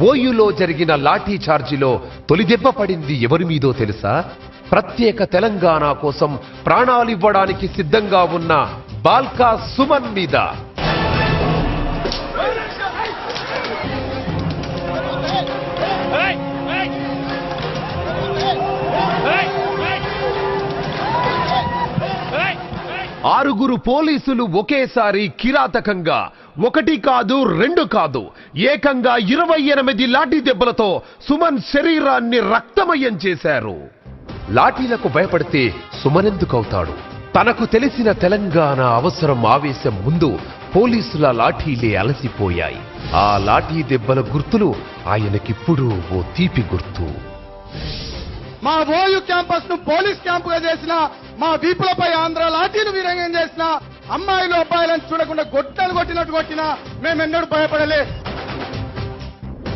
ఓయులో జరిగిన లాఠీ చార్జిలో తొలిదెబ్బ పడింది ఎవరి మీదో తెలుసా? ప్రత్యేక తెలంగాణ కోసం ప్రాణాలివ్వడానికి సిద్ధంగా ఉన్న బాల్కా సుమన్ మీద. ఆరుగురు పోలీసులు ఒకేసారి కిరాతకంగా. ఒకటి కాదు రెండు కాదు. ఏకంగా ఇరవై ఎనిమిది లాఠీ దెబ్బలతో సుమన్ శరీరాన్ని రక్తమయం చేశారు. లాఠీలకు భయపడితే సుమన్ ఎందుకవుతాడు తనకు తెలిసిన తెలంగాణ అవసరం ఆవేశం ముందు పోలీసుల లాఠీలే అలసిపోయాయి. ఆ లాఠీ దెబ్బల గుర్తులు ఆయనకిప్పుడు ఓ తీపి గుర్తు. మా ఓయు క్యాంపస్ను పోలీస్ క్యాంపుగా చేసిన మా వీపులపై ఆంధ్ర అమ్మాయిలు అబ్బాయిలను చూడకుండా గొడ్డలు కొట్టినట్టు కొట్టినా మేమెన్నడూ భయపడలే.